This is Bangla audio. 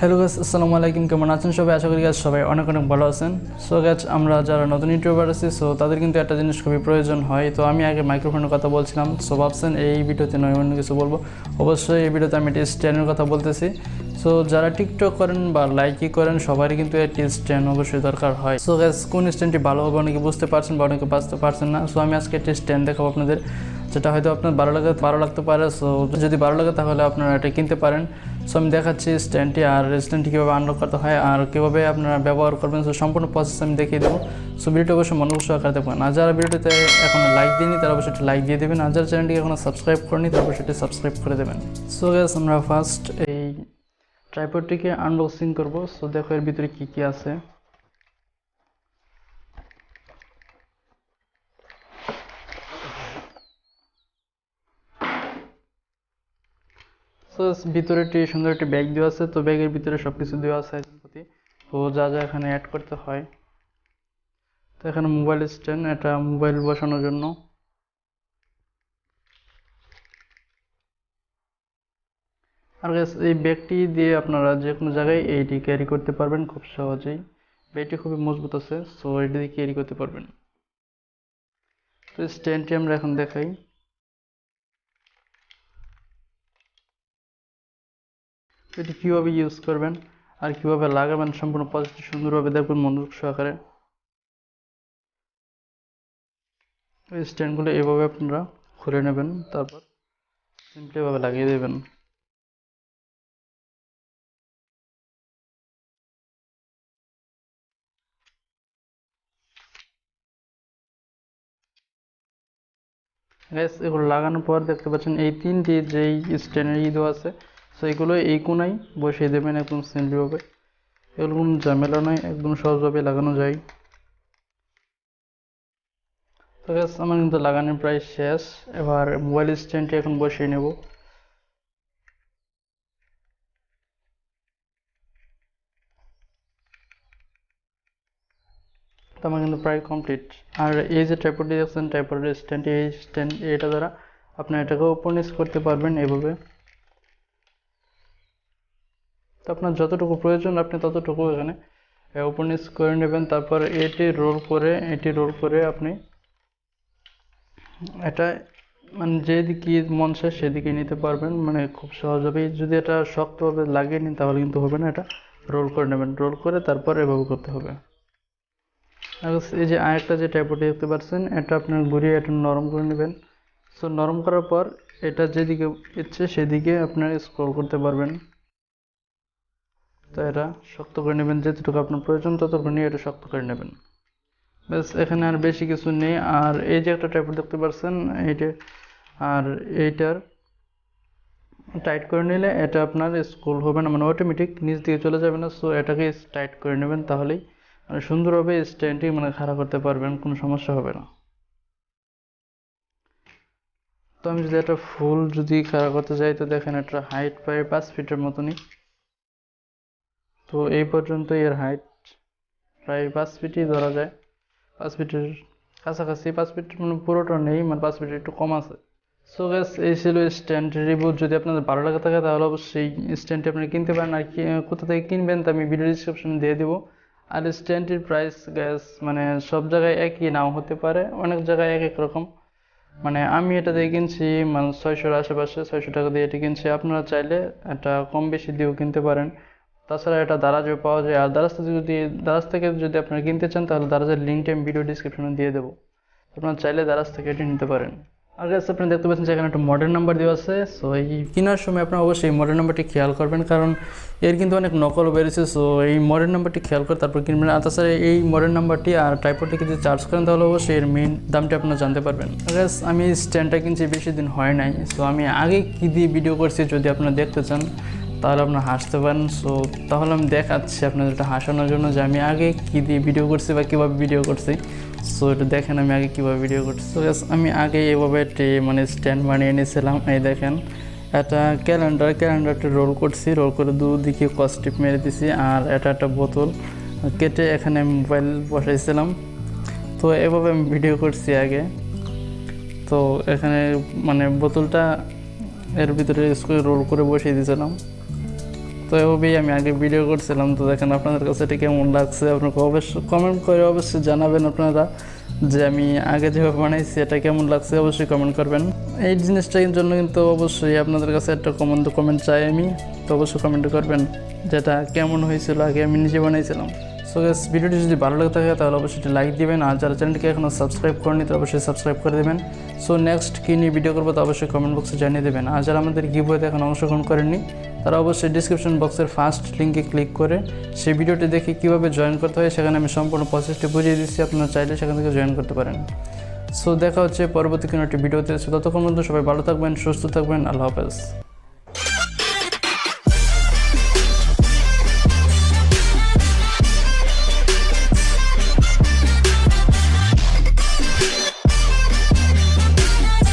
হ্যালো গাছ আসসালামু আলাইকুম কেমন আছেন সবাই? আশা করি গাছ সবাই অনেক অনেক ভালো আছেন। সো গাছ আমরা যারা নতুন ইউটিউবার আছি সো তাদের কিন্তু একটা জিনিস খুবই প্রয়োজন হয়। তো আমি আগে মাইক্রোফোনের কথা বলছিলাম। সো ভাবছেন এই ভিডিওতে নয়, অন্য কিছু বলব। অবশ্যই এই ভিডিওতে আমি একটি স্ট্যান্ডের কথা বলতেছি। সো যারা টিকটক করেন বা লাইকই করেন, সবারই কিন্তু একটি স্ট্যান্ড অবশ্যই দরকার হয়। সো গ্যাস কোন স্ট্যান্ডটি ভালো হবে অনেকে বুঝতে পারছেন বা অনেকে বাঁচতে পারছেন না। সো আমি আজকে একটি স্ট্যান্ড দেখাবো আপনাদের। যেটা হয়তো আপনার ভালো লাগে ভালো লাগতে পারে। সো যদি ভালো লাগে তাহলে আপনারা এটা কিনতে পারেন। সো আমি দেখাচ্ছি স্ট্যান্ডটি আর স্ট্যান্ডটি কীভাবে আনলক করতে হয় আর কীভাবে আপনারা ব্যবহার করবেন। সো সম্পূর্ণ প্রসেস আমি দেখিয়ে দেবো। সো ভিডিওটি অবশ্যই মনোযোগ আকার দেখবেন। আর যারা ভিডিওটিতে এখন লাইক দিইনি, তারা অবশ্যই লাইক দিয়ে দেবেন। আর যারা চ্যানেলটি এখনও সাবস্ক্রাইব করেনি তারা অবশ্যই সাবস্ক্রাইব করে দেবেন। সো গ্যাস আমরা ফার্স্ট এই ট্রাইপডটিকে আনবক্সিং করব। সো দেখো এর ভিতরে কী কী আছে। ভিতরে একটি সুন্দর একটি ব্যাগ দেওয়া আছে। তো ব্যাগের ভিতরে সব কিছু দেওয়া আছে প্রতি। তো যা যা এখানে অ্যাড করতে হয়। তো এখানে মোবাইল স্ট্যান্ড এটা মোবাইল বসানোর জন্য। আর এই ব্যাগটি দিয়ে আপনারা যে কোনো জায়গায় এইটি ক্যারি করতে পারবেন খুব সহজেই। ব্যাগটি খুবই মজবুত আছে সো এটি দিয়ে ক্যারি করতে পারবেন। তো স্ট্যান্ডটি আমরা এখন দেখাই। এটি কীভাবে ইউজ করবেন আর কীভাবে লাগাবেন সম্পূর্ণ পজিটিভ সুন্দরভাবে দেখবেন মনোযোগ সহকারে। এই স্ট্যান্ডগুলো এভাবে আপনারা খুলে নেবেন, তারপর সিম্পলি এভাবে লাগিয়ে দেবেন। এগুলো লাগানোর পর দেখতে পাচ্ছেন এই তিনটি যেই স্ট্যান্ডের ই আছে সো এগুলো এই কোনায় বসিয়ে দেবেন, একদম সিম্পলিভাবে। এগুলো কোনো ঝামেলা নয়, একদম সহজভাবে লাগানো যায়। তো গ্যাস আমার কিন্তু লাগানোর প্রায় শেষ। এবার মোবাইল স্ট্যান্ডটি এখন বসিয়ে নেব। আমার কিন্তু প্রায় কমপ্লিট আর এই যে টাইপটি দেখছেন টাইপের স্ট্যান্ড এই স্ট্যান্ড এটা দ্বারা আপনি এটাকে ওপেন করতে পারবেন এভাবে। তো আপনার যতটুকু প্রয়োজন, আপনি ততটুকু এখানে ওপেন করে নেবেন। তারপর এটি রোল করে, এটি রোল করে আপনি এটা মানে যেদিকে মন চায় সেদিকে নিতে পারবেন। মানে খুব সহজভাবেই যদি এটা শক্তভাবে লাগিয়ে নিন, তাহলে কিন্তু হবে না। এটা রোল করে নেবেন। রোল করে তারপর এভাবে করতে হবে। আর এই যে আরেকটা যে টাইপটি দেখতে পাচ্ছেন, এটা আপনার ঘুরিয়ে এটা নরম করে নেবেন। সো নরম করার পর এটা যেদিকে ইচ্ছে সেদিকে আপনার স্ক্রল করতে পারবেন। তো এটা শক্ত করে নেবেন, যেটুকু আপনার প্রয়োজন ততটুকু নিয়ে এটা শক্ত করে নেবেন। ব্যাস, এখানে আর বেশি কিছু নেই। আর এই যে একটা টাইপট দেখতে পাচ্ছেন এইটা আর এইটার টাইট করে নিলে এটা আপনার স্কুল হবে না মানে অটোমেটিক নিচ দিয়ে চলে যাবে না। সো এটাকে টাইট করে নেবেন তাহলেই মানে সুন্দরভাবে স্ট্যান্ডটি মানে খাড়া করতে পারবেন, কোনো সমস্যা হবে না। তো আমি যদি একটা ফুল যদি খাড়া করতে যাই, তো দেখেন একটা হাইট প্রায় পাঁচ ফিটের মতনই। তো এই পর্যন্ত এর হাইট প্রায় পাঁচ ফিটই ধরা যায়। পাঁচ ফিটের কাছাকাছি, পাঁচ ফিট মানে পুরোটা নেই মানে পাঁচ ফিটের একটু কম আছে। সো গ্যাস এই ছিল স্ট্যান্ড রিভিউ যদি আপনাদের ভালো লাগে থাকে, তাহলে অবশ্যই স্ট্যান্ডটি আপনি কিনতে পারেন। আর কি কোথা থেকে কিনবেন তা আমি ভিডিও ডিসক্রিপশনে দিয়ে দেবো। আর স্ট্যান্ডটির প্রাইস গ্যাস মানে সব জায়গায় একই নাও হতে পারে, অনেক জায়গায় এক এক রকম। মানে আমি এটা দিয়ে কিনছি মানে ছয়শোর আশেপাশে ছয়শো টাকা দিয়ে এটি কিনছি। আপনারা চাইলে এটা কম বেশি দিয়েও কিনতে পারেন। তাছাড়া এটা দারাজও পাওয়া যায়। আর দারাজ থেকে যদি দারাজ থেকে যদি আপনারা কিনতে চান, তাহলে দারাজের লিঙ্কটা আমি ভিডিও ডিসক্রিপশনে দিয়ে দেবো। আপনারা চাইলে দারাজ থেকে এটি নিতে পারেন। আর গাছ আপনি দেখতে পাচ্ছেন যে এখানে একটা মডেল নাম্বার দেওয়া আছে। সো এই কেনার সময় আপনার অবশ্যই এই মডেল নাম্বারটি খেয়াল করবেন, কারণ এর কিন্তু অনেক নকল বেরিয়েছে সো এই মডেল নাম্বারটি খেয়াল করে তারপর কিনবেন। আর তাছাড়া এই মডেল নাম্বারটি আর টাইপটিকে যদি চার্জ করেন, তাহলে অবশ্যই এর মেইন দামটি আপনারা জানতে পারবেন। গাছ আমি স্ট্যান্ডটা কিনছি বেশি দিন হয় নাই। সো আমি আগে কী দিয়ে ভিডিও করছি যদি আপনারা দেখতে চান তাহলে আপনারা হাসতে পারেন। সো তাহলে আমি দেখাচ্ছি আপনাদের এটা হাসানোর জন্য যে আমি আগে কী দিয়ে ভিডিও করছি বা কীভাবে ভিডিও করছি। সো এটা দেখেন আমি আগে কীভাবে ভিডিও করছি। তো আমি আগে এভাবে একটি মানে স্ট্যান্ড বানিয়ে নিয়েছিলাম। এই দেখেন একটা ক্যালেন্ডার ক্যালেন্ডারটা রোল করছি। রোল করে দুদিকে কস্টিপ মেরে দিছি আর এটা একটা বোতল কেটে এখানে মোবাইল বসাইছিলাম। তো, এভাবে আমি ভিডিও করছি আগে। তো, এখানে মানে বোতলটা এর ভিতরে রোল করে বসিয়ে দিয়েছিলাম। তো এভাবেই আমি আগে ভিডিও করছিলাম। তো দেখেন আপনাদের কাছে এটা কেমন লাগছে? আপনাকে অবশ্যই কমেন্ট করে অবশ্যই জানাবেন আপনারা যে আমি আগে যেভাবে বানাইছি, এটা কেমন লাগছে? অবশ্যই কমেন্ট করবেন। এই জিনিসটার জন্য কিন্তু অবশ্যই আপনাদের কাছে একটা কমেন্ট কমেন্ট চাই আমি। তো অবশ্যই কমেন্ট করবেন যেটা কেমন হয়েছিল, আগে আমি নিজে বানাইছিলাম। সো গ্যাস ভিডিওটি যদি ভালো লাগে থাকে, তাহলে অবশ্যই একটি লাইক দিবেন। আর যারা চ্যানেলটিকে এখনও সাবস্ক্রাইব করেনি তো অবশ্যই সাবস্ক্রাইব করে দেবেন। সো নেক্সট কী নিয়ে ভিডিও করব, তো অবশ্যই কমেন্ট বক্সে জানিয়ে দেবেন। আর যারা আমাদের গিভওয়েতে এখন অংশগ্রহণ করেননি, তারা অবশ্যই ডিসক্রিপশন বক্সের ফার্স্ট লিঙ্কে ক্লিক করে সেই ভিডিওটি দেখে কীভাবে জয়েন করতে হয়, সেখানে আমি সম্পূর্ণ প্রসেসটি বুঝিয়ে দিচ্ছি। আপনারা চাইলে সেখান থেকে জয়েন করতে পারেন। সো দেখা হচ্ছে পরবর্তী কোনো একটি ভিডিওতে সো ততক্ষণ পর্যন্ত সবাই ভালো থাকবেন, সুস্থ থাকবেন। আল্লাহ হাফেজ।